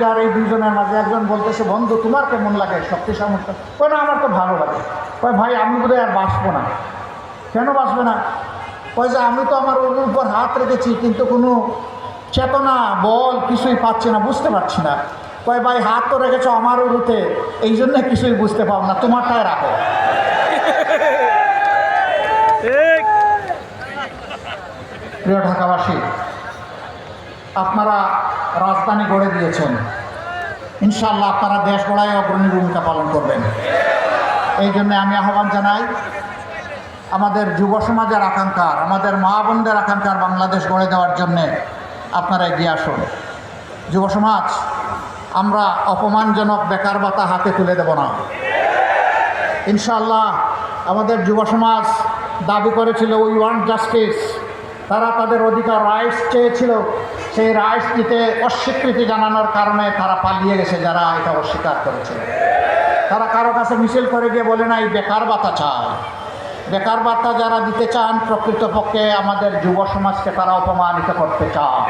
যার এই দুইজনের মাঝে একজন বলতেছে বন্ধু তোমার কেমন লাগে? শক্তি সামর্থ্য কয় না আমার তো ভালো লাগে। কয় ভাই আমি বোধহয় আর বাঁচবো না। কেন বাঁচবে না? কয় যে আমি তো আমার ওর উপর হাত রেখেছি কিন্তু কোনো চেতনা বল কিছুই পাচ্ছি না বুঝতে পারছি না। কয় ভাই হাত তো রেখেছো আমার উরুতে এই জন্য কিছুই বুঝতে পারো না তোমারটাই রাখো। প্রিয় ঢাকাবাসী আপনারা রাজধানী গড়ে দিয়েছেন। ইনশাল্লাহ আপনারা দেশ গড়ায় অগ্রণী ভূমিকা পালন করবেন। এই জন্য আমি আহ্বান জানাই, আমাদের যুব সমাজের আকাঙ্ক্ষার, আমাদের মা বোনদের আকাঙ্ক্ষার বাংলাদেশ গড়ে দেওয়ার জন্যে আপনারা এগিয়ে আসুন। যুব সমাজ, আমরা অপমানজনক বেকার ভাতা হাতে তুলে দেব না। ইনশাল্লাহ আমাদের যুব সমাজ দাবি করেছিল উই ওয়ান্ট জাস্টিস তারা তাদের অধিকার রাইটস চেয়েছিল। সেই রাইটস দিতে অস্বীকৃতি জানানোর কারণে তারা পালিয়ে গেছে, যারা এটা অস্বীকার করেছে তারা কারও কাছে মিছিল করে গিয়ে বলে, না, এই বেকার ভাতা চায় বেকার বার্তা যারা দিতে চান, প্রকৃতপক্ষে আমাদের যুব সমাজকে তারা অপমানিত করতে চান